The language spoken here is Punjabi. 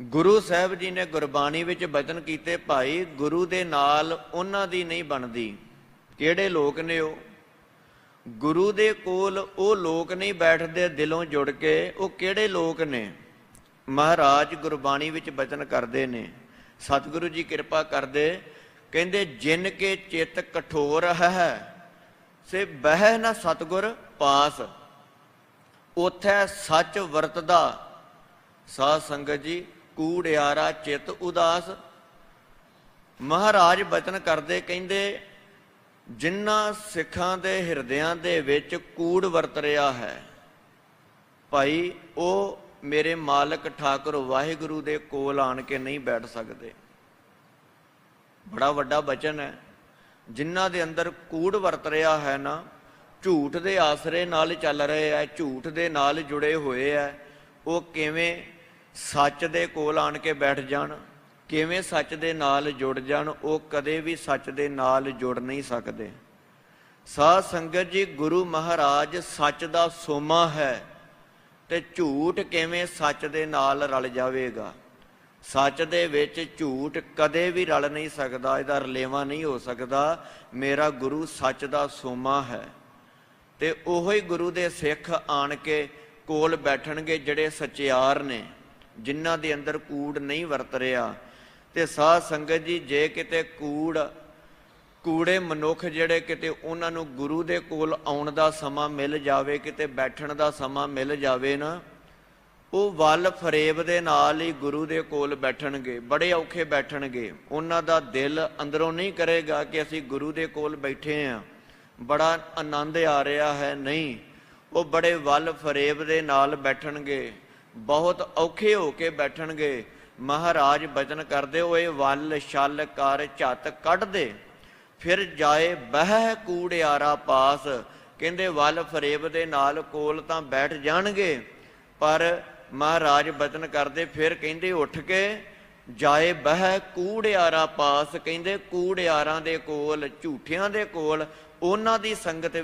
ਗੁਰੂ ਸਾਹਿਬ ਜੀ ਨੇ ਗੁਰਬਾਣੀ ਵਿੱਚ ਬਚਨ ਕੀਤੇ, ਭਾਈ, ਗੁਰੂ ਦੇ ਨਾਲ ਉਹਨਾਂ ਦੀ ਨਹੀਂ ਬਣਦੀ। ਕਿਹੜੇ ਲੋਕ ਨੇ ਉਹ? ਗੁਰੂ ਦੇ ਕੋਲ ਉਹ ਲੋਕ ਨਹੀਂ ਬੈਠਦੇ, ਦਿਲੋਂ ਜੁੜ ਕੇ ਉਹ ਕਿਹੜੇ ਲੋਕ ਨੇ? ਮਹਾਰਾਜ ਗੁਰਬਾਣੀ ਵਿੱਚ ਬਚਨ ਕਰਦੇ ਨੇ, ਸਤਿਗੁਰੂ ਜੀ ਕਿਰਪਾ ਕਰਦੇ, ਕਹਿੰਦੇ, ਜਿਨ ਕੇ ਚਿੱਤ ਕਠੋਰ ਹੈ, ਸੇ ਬਹਿ ਨਾ ਸਤਿਗੁਰ ਪਾਸ। ਉਥੈ ਸੱਚ ਵਰਤਦਾ। ਸਾਧ ਸੰਗਤ ਜੀ ਕੂੜਿਆਰਾ ਚਿੱਤ ਉਦਾਸ। ਮਹਾਰਾਜ ਬਚਨ ਕਰਦੇ ਕਹਿੰਦੇ ਜਿਨ੍ਹਾਂ ਸਿੱਖਾਂ ਦੇ ਹਿਰਦਿਆਂ ਦੇ ਵਿੱਚ ਕੂੜ ਵਰਤ ਰਿਹਾ ਹੈ, ਭਾਈ ਉਹ ਮੇਰੇ ਮਾਲਕ ਠਾਕੁਰ ਵਾਹਿਗੁਰੂ ਦੇ ਕੋਲ ਆਣ ਕੇ ਨਹੀਂ ਬੈਠ ਸਕਦੇ। ਬੜਾ ਵੱਡਾ ਬਚਨ ਹੈ। ਜਿਨ੍ਹਾਂ ਦੇ ਅੰਦਰ ਕੂੜ ਵਰਤ ਰਿਹਾ ਹੈ ਨਾ, ਝੂਠ ਦੇ ਆਸਰੇ ਨਾਲ ਚੱਲ ਰਹੇ ਹੈ, ਝੂਠ ਦੇ ਨਾਲ ਜੁੜੇ ਹੋਏ ਹੈ। ਉਹ ਕਿਵੇਂ ਸੱਚ ਦੇ ਕੋਲ ਆਣ ਕੇ ਬੈਠ ਜਾਣ, ਕਿਵੇਂ ਸੱਚ ਦੇ ਨਾਲ ਜੁੜ ਜਾਣ, ਉਹ ਕਦੇ ਵੀ ਸੱਚ ਦੇ ਨਾਲ ਜੁੜ ਨਹੀਂ ਸਕਦੇ। ਸਾਧ ਸੰਗਤ ਜੀ, ਗੁਰੂ ਮਹਾਰਾਜ ਸੱਚ ਦਾ ਸੋਮਾ ਹੈ ਤੇ ਝੂਠ ਕਿਵੇਂ ਸੱਚ ਦੇ ਨਾਲ ਰਲ ਜਾਵੇਗਾ? ਸੱਚ ਦੇ ਵਿੱਚ ਝੂਠ ਕਦੇ ਵੀ ਰਲ ਨਹੀਂ ਸਕਦਾ, ਇਹਦਾ ਰਲੇਵਾ ਨਹੀਂ ਹੋ ਸਕਦਾ। ਮੇਰਾ ਗੁਰੂ ਸੱਚ ਦਾ ਸੋਮਾ ਹੈ ਤੇ ਉਹੋ ਹੀ ਗੁਰੂ ਦੇ ਸਿੱਖ ਆਣ ਕੇ ਕੋਲ ਬੈਠਣਗੇ ਜਿਹੜੇ ਸਚਿਆਰ ਨੇ। ਜਿਨ੍ਹਾਂ ਦੇ ਅੰਦਰ ਕੂੜ ਨਹੀਂ ਵਰਤ ਰਿਹਾ। ਤੇ ਸਾਧ ਸੰਗਤ ਜੀ, ਜੇ ਕਿਤੇ ਕੂੜ, ਕੂੜੇ ਮਨੁੱਖ ਜਿਹੜੇ ਕਿਤੇ ਉਹਨਾਂ ਨੂੰ ਗੁਰੂ ਦੇ ਕੋਲ ਆਉਣ ਦਾ ਸਮਾਂ ਮਿਲ ਜਾਵੇ, ਕਿਤੇ ਬੈਠਣ ਦਾ ਸਮਾਂ ਮਿਲ ਜਾਵੇ ਨਾ, ਉਹ ਵੱਲ ਫਰੇਬ ਦੇ ਨਾਲ ਹੀ ਗੁਰੂ ਦੇ ਕੋਲ ਬੈਠਣਗੇ, ਬੜੇ ਔਖੇ ਬੈਠਣਗੇ। ਉਹਨਾਂ ਦਾ ਦਿਲ ਅੰਦਰੋਂ ਨਹੀਂ ਕਰੇਗਾ ਕਿ ਅਸੀਂ ਗੁਰੂ ਦੇ ਕੋਲ ਬੈਠੇ ਆਂ। ਬੜਾ ਆਨੰਦ ਆ ਰਿਹਾ ਹੈ, ਨਹੀਂ, ਉਹ ਬੜੇ ਵੱਲ ਫਰੇਬ ਦੇ ਨਾਲ ਬੈਠਣਗੇ। ਬਹੁਤ ਔਖੇ ਹੋ ਕੇ ਬੈਠਣਗੇ। ਮਹਾਰਾਜ ਬਚਨ ਕਰਦੇ ਹੋਏ ਵੱਲ ਛਲ ਕਰ ਝੱਤ ਕੱਢ ਦੇ ਫਿਰ ਜਾਏ ਬਹਿ ਕੂੜਿਆਰਾ ਪਾਸ। ਕਹਿੰਦੇ ਵੱਲ ਫਰੇਬ ਦੇ ਨਾਲ ਕੋਲ ਤਾਂ ਬੈਠ ਜਾਣਗੇ। ਪਰ ਮਹਾਰਾਜ ਬਚਨ ਕਰਦੇ ਫਿਰ ਕਹਿੰਦੇ ਉੱਠ ਕੇ ਜਾਏ ਬਹਿ ਕੂੜਿਆਰਾ ਪਾਸ। ਕਹਿੰਦੇ ਕੂੜਿਆਰਾਂ ਦੇ ਕੋਲ, ਝੂਠਿਆਂ ਦੇ ਕੋਲ, ਉਹਨਾਂ ਦੀ ਸੰਗਤ